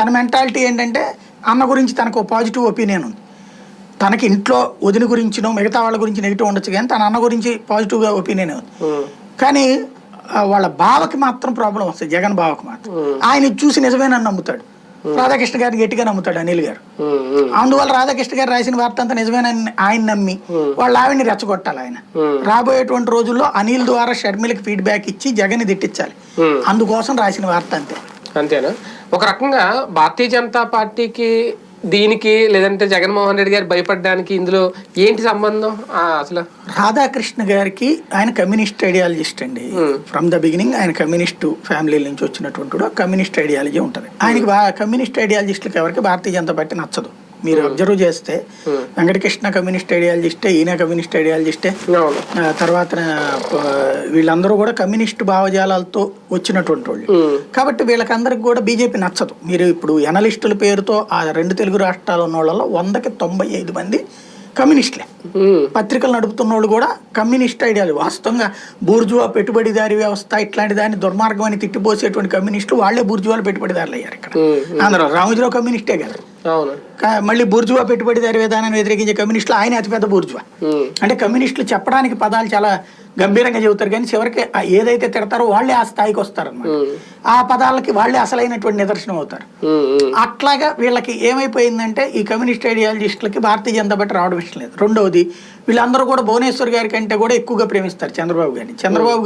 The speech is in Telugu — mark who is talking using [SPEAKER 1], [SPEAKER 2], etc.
[SPEAKER 1] తన మెంటాలిటీ ఏంటంటే అన్న గురించి తనకు పాజిటివ్ ఒపీనియన్ ఉంది. తనకి ఇంట్లో వదిన గురించినో మిగతా వాళ్ళ గురించి నెగిటివ్ ఉండొచ్చు కానీ తన అన్న గురించి పాజిటివ్గా ఒపీనియన్ ఉంది. కానీ వాళ్ళ బావకి మాత్రం ప్రాబ్లం వస్తుంది జగన్ బావకి మాత్రం. ఆయన చూసి నిజమేనని నమ్ముతాడు. రాధాకృష్ణ గారిని గట్టిగా నమ్ముతాడు అనిల్ గారు. అందువల్ల రాధాకృష్ణ గారు రాసిన వార్త అంతా నిజమేనని ఆయన నమ్మి వాళ్ళ ఆవిడని రెచ్చగొట్టాలి ఆయన. రాబోయేటువంటి రోజుల్లో అనిల్ ద్వారా షర్మిలకి ఫీడ్బ్యాక్ ఇచ్చి జగన్ తిట్టించాలి. అందుకోసం రాసిన వార్త అంతే.
[SPEAKER 2] అంతేనా? ఒక రకంగా భారతీయ జనతా పార్టీకి దీనికి లేదంటే జగన్మోహన్ రెడ్డి గారు భయపడడానికి ఇందులో ఏంటి సంబంధం? అసలు
[SPEAKER 1] రాధాకృష్ణ గారికి ఆయన కమ్యూనిస్ట్ ఐడియాలజిస్ట్ అండి. ఫ్రమ్ ద బిగినింగ్ ఆయన కమ్యూనిస్ట్ ఫ్యామిలీ నుంచి వచ్చినటువంటి. కమ్యూనిస్ట్ ఐడియాలజీ ఉంటుంది. ఆయనకి కమ్యూనిస్ట్ ఐడియాలజిస్టులకు ఎవరికి భారతీయ జనతా పార్టీ నచ్చదు. మీరు అబ్జర్వ్ చేస్తే వెంకటకృష్ణ కమ్యూనిస్ట్ ఐడియాలజిస్టే ఈయన కమ్యూనిస్ట్ ఐడియాలజిస్టే తర్వాత వీళ్ళందరూ కూడా కమ్యూనిస్ట్ భావజాలాలతో వచ్చినటువంటి వాళ్ళు.
[SPEAKER 2] ఉమ్,
[SPEAKER 1] కాబట్టి వీళ్ళకందరికి కూడా బీజేపీ నచ్చదు. మీరు ఇప్పుడు ఎనలిస్టుల పేరుతో ఆ రెండు తెలుగు రాష్ట్రాలు ఉన్న వాళ్ళలో వందకి తొంభై ఐదు మంది కమ్యూనిస్టులే. పత్రికలు నడుపుతున్న వాళ్ళు కూడా కమ్యూనిస్ట్ ఐడియాలు. వాస్తవంగా బూర్జువా పెట్టుబడిదారి వ్యవస్థ ఇట్లాంటి దాన్ని దుర్మార్గం అని తిట్టిపోసేటువంటి కమ్యూనిస్టులు వాళ్ళే బూర్జువాలు పెట్టుబడిదారులు అయ్యారు ఇక్కడ ఆంధ్ర రామోజీరావు కమ్యూనిస్టే కదా. మళ్ళీ బూర్జువా పెట్టుబడిదారి విధానాన్ని వ్యతిరేకించే కమ్యూనిస్టులు ఆయన అతిపెద్ద బూర్జువా. అంటే కమ్యూనిస్టులు చెప్పడానికి పదాలు చాలా గంభీరంగా చెబుతారు కానీ చివరికి ఏదైతే తిడతారో వాళ్ళే ఆ స్థాయికి
[SPEAKER 2] ఉమ్,
[SPEAKER 1] ఆ పదాలకి వాళ్ళే అసలైనటువంటి నిదర్శనం అవుతారు. అట్లాగా వీళ్ళకి ఏమైపోయిందంటే ఈ కమ్యూనిస్ట్ ఐడియాలజిస్టులకి భారతీయ జనతా పార్టీ రావడం ఇష్టం లేదు. రెండవది వీళ్ళందరూ కూడా భువనేశ్వర్ గారి కంటే కూడా ఎక్కువగా ప్రేమిస్తారు చంద్రబాబు గారిని. చంద్రబాబు